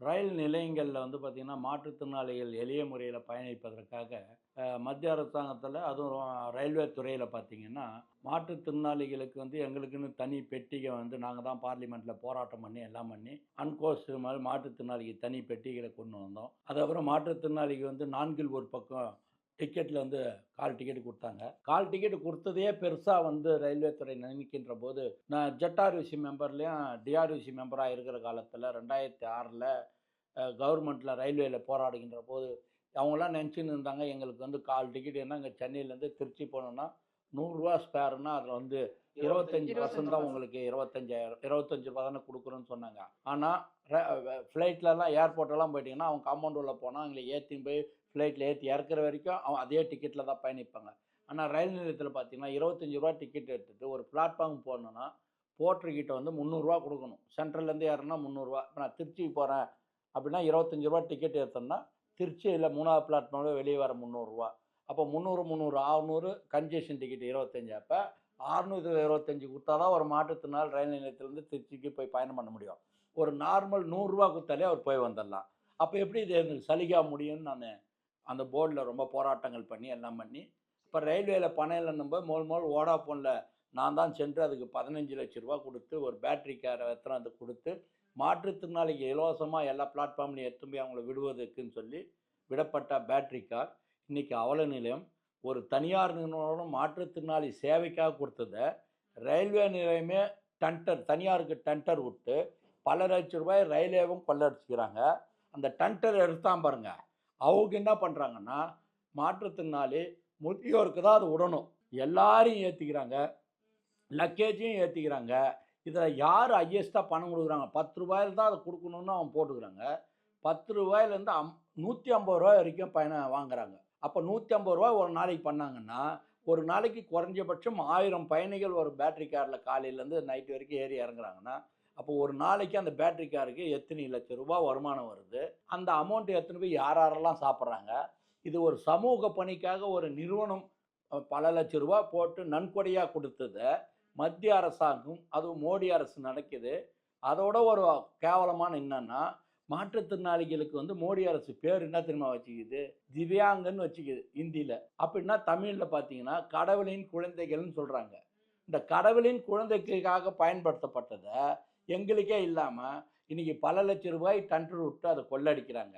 ரயில் நிலையங்களில் வந்து பார்த்திங்கன்னா மாற்றுத்திறனாளிகள் எளிய முறையில் பயணிப்பதற்காக மத்திய அரசாங்கத்தில் அதுவும் ரயில்வே துறையில் பார்த்திங்கன்னா மாற்றுத்திறனாளிகளுக்கு வந்து எங்களுக்குன்னு தனி பெட்டிகை வந்து நாங்கள் தான் பார்லிமெண்ட்டில் போராட்டம் பண்ணி எல்லாம் பண்ணி அன்கோஸ் மாதிரி மாற்றுத்திறனாளிக்கு தனி பெட்டிகளை கொண்டு வந்தோம். அதுக்கப்புறம் மாற்றுத்திறனாளிக்கு வந்து நான்கில் ஒரு பக்கம் டிக்கெட்டில் வந்து கால் டிக்கெட் கொடுத்தாங்க. கால் டிக்கெட் கொடுத்ததே பெருசாக வந்து ரயில்வே துறை நினைக்கின்ற போது நான் ஜெட்ஆர்யூசி மெம்பர்லேயும் டிஆர்யூசி மெம்பராக இருக்கிற காலத்தில் ரெண்டாயிரத்தி ஆறில் கவர்மெண்ட்டில் ரயில்வேயில் போராடுகின்ற போது அவங்களாம் நினச்சின்னு இருந்தாங்க எங்களுக்கு வந்து கால் டிக்கெட் என்ன இங்கே சென்னையிலேருந்து திருச்சி போகணுன்னா நூறுரூவா ஸ்பேர்னா அதில் வந்து இருபத்தஞ்சி பர்சன்ட் தான் உங்களுக்கு இருபத்தஞ்சாயிரம் இருபத்தஞ்சி ரூபா தானே கொடுக்குறோன்னு சொன்னாங்க ஆனால் ஃப்ளைட்லலாம் ஏர்போர்ட்டெல்லாம் போயிட்டீங்கன்னா அவங்க காம்பவுண்ட் உள்ள போனால் அவங்கள ஏற்றி போய் ஃப்ளைட்டில் ஏற்றி இறக்குற வரைக்கும் அவன் அதே டிக்கெட்டில் தான் பயணிப்பாங்க. ஆனால் ரயில் நிலையத்தில் பார்த்தீங்கன்னா இருபத்தஞ்சி ரூபா டிக்கெட் எடுத்துகிட்டு ஒரு பிளாட்ஃபார்ம் போகணுன்னா போர்ட்டர்கிட்ட வந்து முந்நூறுரூவா கொடுக்கணும். சென்ட்ரல்லேருந்து ஏறனா முந்நூறுரூவா இப்போ நான் திருச்சிக்கு போகிறேன் அப்படின்னா இருபத்தஞ்சி ரூபா டிக்கெட் எடுத்தோம்னா திருச்சியில் மூணாவது பிளாட்ஃபார்மில் வெளியே வர முந்நூறுரூவா அப்போ முந்நூறு முந்நூறு ஆறுநூறு கன்ஜெஷன் டிக்கெட் இருபத்தஞ்சி. அப்போ அறுநூற்றி இருபத்தஞ்சி கொடுத்தா தான் ஒரு மாற்றுத்திறனால் ரயில் நிலையத்திலேருந்து திருச்சிக்கு போய் பயணம் பண்ண முடியும். ஒரு நார்மல் நூறுரூவா கொடுத்தாலே அவர் போய் வந்துடலாம். அப்போ எப்படி இது எனக்கு சலுகா முடியும்னு நான் அந்த போர்டில் ரொம்ப போராட்டங்கள் பண்ணி எல்லாம் பண்ணி இப்போ ரயில்வேல பணம் இல்லைன்னும் மோல் மோல் ஓடாஃபோனில் நான் தான் சென்று அதுக்கு பதினஞ்சு லட்ச ரூபா கொடுத்து ஒரு பேட்டரி காரை எத்தனை அது கொடுத்து மாற்றுத்திறனாளிக்கு இலவசமாக எல்லா பிளாட்ஃபார்ம்லையும் எடுத்து போய் அவங்கள விடுவதற்குன்னு சொல்லி விடப்பட்ட பேட்டரி கார் இன்றைக்கி அவல நிலையம் ஒரு தனியார் நிறுவனம் மாற்றுத்திறனாளி சேவைக்காக கொடுத்ததை ரயில்வே நிலையமே டண்டர் தனியாருக்கு டண்டர் விட்டு பல லட்சம் ரூபாய் ரயில்வேவும் கொள்ளடிச்சுக்கிறாங்க. அந்த டண்டர் எடுத்தான் பாருங்க. அவங்க என்ன பண்ணுறாங்கன்னா மாற்றுத்திறனாளி முதியோருக்கு தான் அது விடணும். எல்லாரையும் ஏற்றிக்கிறாங்க லக்கேஜையும் ஏற்றிக்கிறாங்க இதில் யார் ஹையஸ்ட்டாக பணம் கொடுக்குறாங்க? பத்து ரூபாயில் தான் அதை கொடுக்கணுன்னு அவன் போட்டுக்கிறாங்க. பத்து ரூபாயிலேருந்து அம் நூற்றி ஐம்பது ரூபாய் வரைக்கும் பயணம் வாங்குறாங்க. அப்போ நூற்றி ஐம்பது ரூபா ஒரு நாளைக்கு பண்ணாங்கன்னா ஒரு நாளைக்கு குறைஞ்சபட்சம் ஆயிரம் பயணிகள் ஒரு பேட்ரி காரில் காலையிலேருந்து நைட் வரைக்கும் ஏறி இறங்குறாங்கன்னா அப்போ ஒரு நாளைக்கு அந்த பேட்ரி காருக்கு எத்தனை லட்சம் ரூபாய் வருமானம் வருது? அந்த அமௌண்ட் எத்தனை போய் யார் யாரெல்லாம் சாப்பிட்றாங்க? இது ஒரு சமூக பணிக்காக ஒரு நிறுவனம் பல லட்ச ரூபா போட்டு நன்கொடையாக கொடுத்ததை மத்திய அரசாங்கம் அதுவும் மோடி அரசு நடக்குது. அதோட ஒரு கேவலமான என்னன்னா மாற்றுத்திறனாளிகளுக்கு வந்து மோடி அரசு பேர் என்ன தெரியுமா வச்சுக்குது? திவ்யாங்கன்னு வச்சுக்குது ஹிந்தியில். அப்படின்னா தமிழில் பார்த்தீங்கன்னா கடவுளின் குழந்தைகள்னு சொல்கிறாங்க இந்த கடவுளின் குழந்தைகளுக்காக பயன்படுத்தப்பட்டதை எங்களுக்கே இல்லாமல் இன்றைக்கி பல லட்சம் ரூபாய் டண்டர் விட்டு அதை கொள்ளடிக்கிறாங்க.